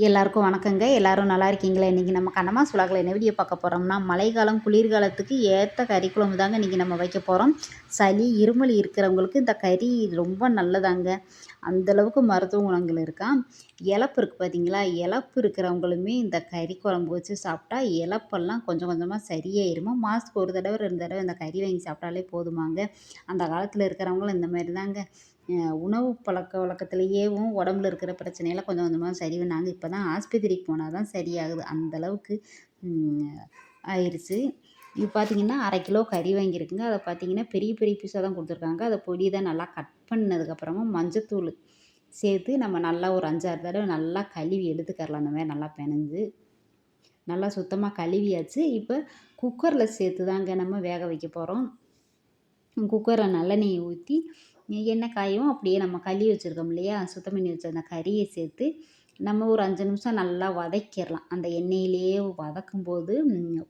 எல்லாருக்கும் வணக்கங்க. எல்லாரும் நல்லா இருக்கீங்களா? இன்றைக்கி நம்ம கண்ணம்மா சுலாகில் என்ன வீடியோ பார்க்க போகிறோம்னா மழைக்காலம் குளிர்காலத்துக்கு ஏற்ற கறி குழம்பு தாங்க இன்றைக்கி நம்ம வைக்க போகிறோம் சளி இருமல் இருக்கிறவங்களுக்கு இந்த கறி ரொம்ப நல்லதாங்க. அந்தளவுக்கு மருத்துவ குணங்கள் இருக்கா? இழப்பு இருக்குது பார்த்தீங்களா இழப்பு இருக்கிறவங்களுமே இந்த கறி குழம்பு வச்சு சாப்பிட்டா இழப்பெல்லாம் கொஞ்சம் கொஞ்சமாக சரியாயிருமா? மாதத்துக்கு ஒரு தடவை ரெண்டு தடவை இந்த கறி வாங்கி சாப்பிட்டாலே போதுமாங்க. அந்த காலத்தில் இருக்கிறவங்களும் இந்த மாதிரி தாங்க உணவு பழக்க வழக்கத்துலேயேவும் உடம்புல இருக்கிற பிரச்சனையெல்லாம் கொஞ்சம் கொஞ்சமாக சரி நாங்கள் இப்போ தான் ஆஸ்பத்திரிக்கு போனால் தான் சரியாகுது அந்தளவுக்கு ஆயிடுச்சு இப்போ பார்த்தீங்கன்னா அரை கிலோ கறி வாங்கியிருக்குங்க. அதை பார்த்தீங்கன்னா பெரிய பெரிய பீஸாக தான் கொடுத்துருக்காங்க. அதை பொடி தான் நல்லா கட் பண்ணதுக்கப்புறமா மஞ்சத்தூள் சேர்த்து நம்ம நல்லா ஒரு அஞ்சாறு தடவை நல்லா கழுவி எடுத்துக்கரலாம் அந்த மாதிரி நல்லா பிணைஞ்சு நல்லா சுத்தமாக கழுவியாச்சு. இப்போ குக்கரில் சேர்த்து தாங்க நம்ம வேக வைக்க போகிறோம் குக்கரில் நல்லெண்ணெயை ஊற்றி எண்ணெய் காயும். அப்படியே நம்ம கழுவி வச்சுருக்கோம் இல்லையா? சுத்தம் பண்ணி வச்ச அந்த கறியை சேர்த்து நம்ம ஒரு அஞ்சு நிமிஷம் நல்லா வதக்கிடலாம். அந்த எண்ணெயிலேயே வதக்கும்போது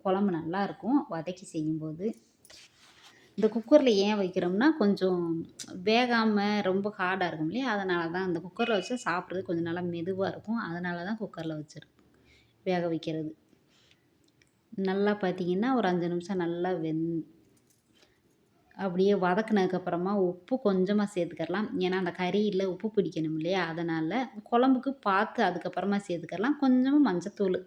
குழம்பு நல்லாயிருக்கும் வதக்கி செய்யும்போது. இந்த குக்கரில் ஏன் வைக்கிறோம்னா கொஞ்சம் வேகாமல் ரொம்ப ஹார்டாக இருக்கும் இல்லையா? அதனால தான் அந்த குக்கரில் வச்சு சாப்பிட்றது கொஞ்சம் நல்லா மெதுவாக இருக்கும். அதனால தான் குக்கரில் வச்சுருக்கோம் வேக வைக்கிறது. நல்லா பார்த்தீங்கன்னா ஒரு அஞ்சு நிமிஷம் நல்லா வெந் அப்படியே வதக்குனதுக்கப்புறமா உப்பு கொஞ்சமாக சேர்த்துக்கலாம் ஏன்னா அந்த கறியில் உப்பு பிடிக்கணும் இல்லையா? அதனால் குழம்புக்கு பார்த்து அதுக்கப்புறமா சேர்த்துக்கலாம் கொஞ்சமாக மஞ்சத்தூள்.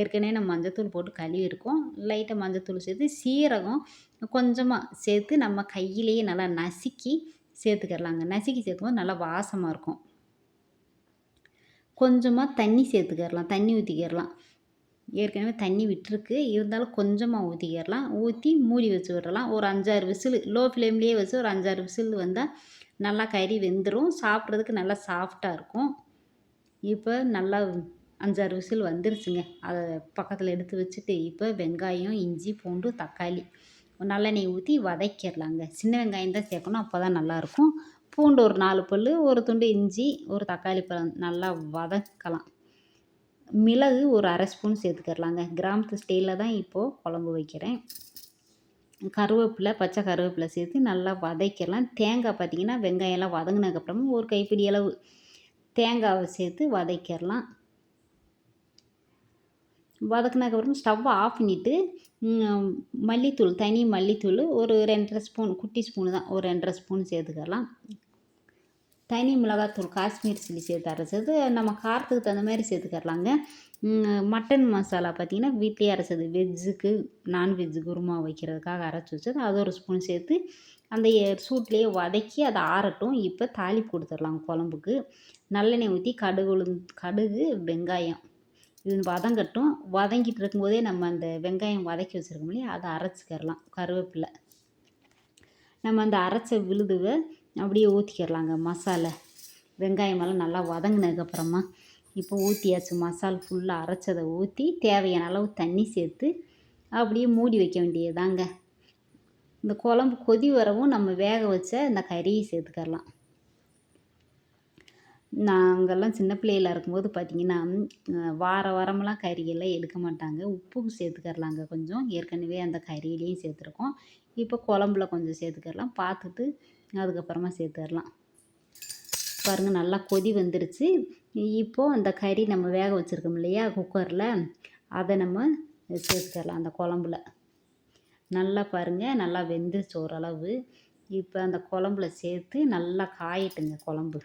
ஏற்கனவே நம்ம மஞ்சத்தூள் போட்டு கழுவி இருக்கோம் லைட்டாக மஞ்சத்தூள் சேர்த்து சீரகம் கொஞ்சமாக சேர்த்து நம்ம கையிலேயே நல்லா நசுக்கி சேர்த்துக்கிறலாங்க. நசுக்கி சேர்க்கும்போது நல்லா வாசமாக இருக்கும். கொஞ்சமாக தண்ணி சேர்த்துக்கிடலாம் தண்ணி ஊற்றிக்கிறலாம் ஏற்கனவே தண்ணி விட்டுருக்கு. இருந்தாலும் கொஞ்சமாக ஊற்றிக்கிறலாம் ஊற்றி மூடி வச்சு விடலாம். ஒரு அஞ்சாறு விசில் லோ ஃப்ளேம்லேயே வச்சு ஒரு அஞ்சாறு விசில் வந்தால் நல்லா கறி வெந்துடும் சாப்பிட்றதுக்கு நல்லா சாஃப்டாக இருக்கும். இப்போ நல்லா அஞ்சாறு விசில் வந்துருச்சுங்க. அதை பக்கத்தில் எடுத்து வச்சுட்டு இப்போ வெங்காயம் இஞ்சி பூண்டு தக்காளி நல்லெண்ணெய் ஊற்றி வதக்கிடலாங்க சின்ன வெங்காயம் தான் சேர்க்கணும். அப்போ தான் நல்லாயிருக்கும். பூண்டு ஒரு நாலு பல் ஒரு துண்டு இஞ்சி ஒரு தக்காளி பழம் நல்லா வதக்கலாம். மிளகு ஒரு அரை ஸ்பூன் சேர்த்துக்கிறலாங்க. கிராமத்து ஸ்டைலில் தான் இப்போது குழம்பு வைக்கிறேன். கருவேப்பிலை பச்சை கருவேப்பிலை சேர்த்து நல்லா வதக்கிடலாம். தேங்காய் பார்த்திங்கன்னா வெங்காயம்லாம் வதங்கினதுக்கப்புறமா ஒரு கைப்பிடி அளவு தேங்காவை சேர்த்து வதக்கிடலாம். வதக்கினதுக்கப்புறம் ஸ்டவ்வை ஆஃப் பண்ணிவிட்டு மல்லித்தூள் தனி மல்லித்தூள் ஒரு ரெண்டரை ஸ்பூன் குட்டி ஸ்பூனு தான். ஒரு ரெண்டரை ஸ்பூன் சேர்த்துக்கலாம் தனி மிளகாத்தூள் காஷ்மீர் சில்லி சேர்த்து அரைச்சது. நம்ம காரத்துக்கு தகுந்த மாதிரி சேர்த்துக்கரலாங்க மட்டன் மசாலா பார்த்திங்கன்னா வீட்லேயே அரைச்சது. வெஜ்ஜுக்கு நான்வெஜ்ஜு குருமா வைக்கிறதுக்காக அரைச்சி வச்சது. அது ஒரு ஸ்பூன் சேர்த்து அந்த சூட்லேயே வதக்கி அதை ஆறட்டும். இப்போ தாளிப்பு கொடுத்துடலாம் குழம்புக்கு. நல்லெண்ணெய் ஊற்றி கடுகு உளுந்து கடுகு வெங்காயம். இது வதங்கட்டும். வதங்கிட்டு இருக்கும்போதே நம்ம அந்த வெங்காயம் வதக்கி வச்சுருக்கோம் இல்லையா? அதை அரைச்சிக்கிறலாம் கருவேப்பிலை. நம்ம அந்த அரைச்ச விழுதுவை அப்படியே ஊற்றிக்கிறலாங்க மசாலா. வெங்காயமெல்லாம் நல்லா வதங்கினதுக்கப்புறமா இப்போ ஊற்றியாச்சு மசால் ஃபுல்லாக அரைச்சதை ஊற்றி தேவையான அளவு தண்ணி சேர்த்து அப்படியே மூடி வைக்க வேண்டியதாங்க இந்த குழம்பு கொதி வரவும் நம்ம வேக வச்ச இந்த கறியை சேர்த்துக்கரலாம் நாங்கள்லாம் சின்ன பிள்ளையில் இருக்கும்போது பார்த்திங்கன்னா வார வாரமெல்லாம் கறியெல்லாம் எடுக்க மாட்டாங்க. உப்பும் சேர்த்துக்கரலாங்க கொஞ்சம். ஏற்கனவே அந்த கறியிலையும் சேர்த்துருக்கோம். இப்போ குழம்புல கொஞ்சம் சேர்த்துக்கரலாம் பார்த்துட்டு அதுக்கப்புறமா சேர்த்துடலாம் பாருங்கள் நல்லா கொதி வந்துருச்சு. இப்போது அந்த கறி நம்ம வேக வச்சுருக்கோம் இல்லையா குக்கரில் அதை நம்ம சேர்த்துக்கலாம் அந்த குழம்புல. நல்லா பாருங்கள் நல்லா வெந்துருச்சு ஓரளவு. இப்போ அந்த குழம்புல சேர்த்து நல்லா காயட்டுங்க குழம்பு.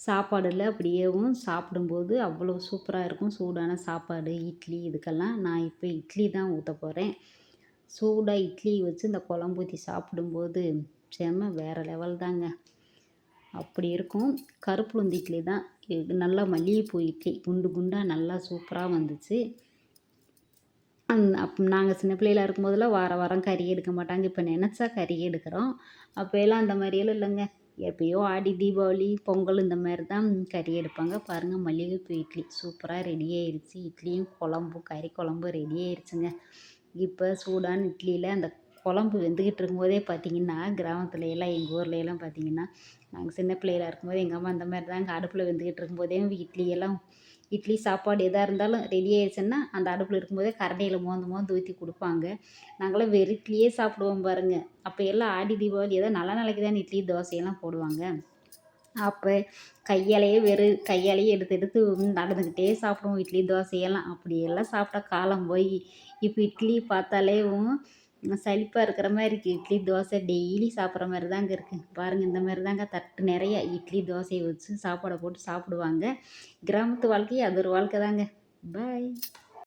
சாப்பாடில் அப்படியேவும் சாப்பிடும்போது அவ்வளோ சூப்பராக இருக்கும். சூடான சாப்பாடு இட்லி இதுக்கெல்லாம் நான் இப்போ இட்லி தான் ஊற்ற போகிறேன் சூடாக இட்லி வச்சு இந்த குழம்பு ஊற்றி சாப்பிடும்போது செம்ம வேறு லெவல் தாங்க. அப்படி இருக்கும். கருப்புளுந்து இட்லி தான். நல்லா மல்லிகைப்பூ இட்லி. குண்டு குண்டாக நல்லா சூப்பராக வந்துச்சு. அப் நாங்கள் சின்ன பிள்ளையில இருக்கும்போதெல்லாம் வார வாரம் கறி எடுக்க மாட்டாங்க. இப்போ நினச்சா கறி எடுக்கிறோம். அப்போ எல்லாம் அந்த மாதிரியெல்லாம் இல்லைங்க. எப்பயோ ஆடி தீபாவளி பொங்கல் இந்த மாதிரி தான் கறி எடுப்பாங்க. பாருங்கள் மல்லிகைப்பூ இட்லி. சூப்பராக ரெடி ஆயிடுச்சு இட்லியும் குழம்பும் கறி குழம்பு ரெடி ஆயிடுச்சுங்க இப்போ சூடான இட்லியில் அந்த குழம்பு வெந்துக்கிட்டு இருக்கும்போதே பார்த்திங்கன்னா கிராமத்துல எல்லாம் எங்கள் ஊரில் எல்லாம் பார்த்தீங்கன்னா நாங்கள் சின்ன பிள்ளையில இருக்கும்போது எங்கள் அம்மா அந்த மாதிரி தாங்க அடுப்பில் வெந்துக்கிட்டு இருக்கும்போதே இட்லி எல்லாம் இட்லி சாப்பாடு எதாக இருந்தாலும் ரெடி ஆயிடுச்சுன்னா அந்த அடுப்பில் இருக்கும்போதே கரண்டியில் மோந்து மோந்து ஊற்றி கொடுப்பாங்க. நாங்களாம் வெறும் இட்லியே சாப்பிடுவோம் பாருங்கள் அப்போ எல்லாம் ஆடி தீபாவளி ஏதோ நல்ல நாளைக்கு தான் இட்லி தோசையெல்லாம் போடுவாங்க. அப்போ கையாலேயே வெறும் கையாலேயே எடுத்து எடுத்து நடந்துக்கிட்டே சாப்பிடுவோம். இட்லி தோசையெல்லாம். அப்படியெல்லாம் சாப்பிட்டா காலம் போய். இப்போ இட்லி பார்த்தாலேவும் சலிப்பாக இருக்கிற மாதிரி இருக்குது இட்லி தோசை டெய்லி சாப்பிட்ற மாதிரி தாங்க இருக்குது பாருங்கள் இந்த மாதிரி தாங்க தட்டு நிறைய இட்லி தோசையை வச்சு சாப்பாடை போட்டு சாப்பிடுவாங்க. கிராமத்து வாழ்க்கையே அது ஒரு வாழ்க்கை தாங்க. பாய்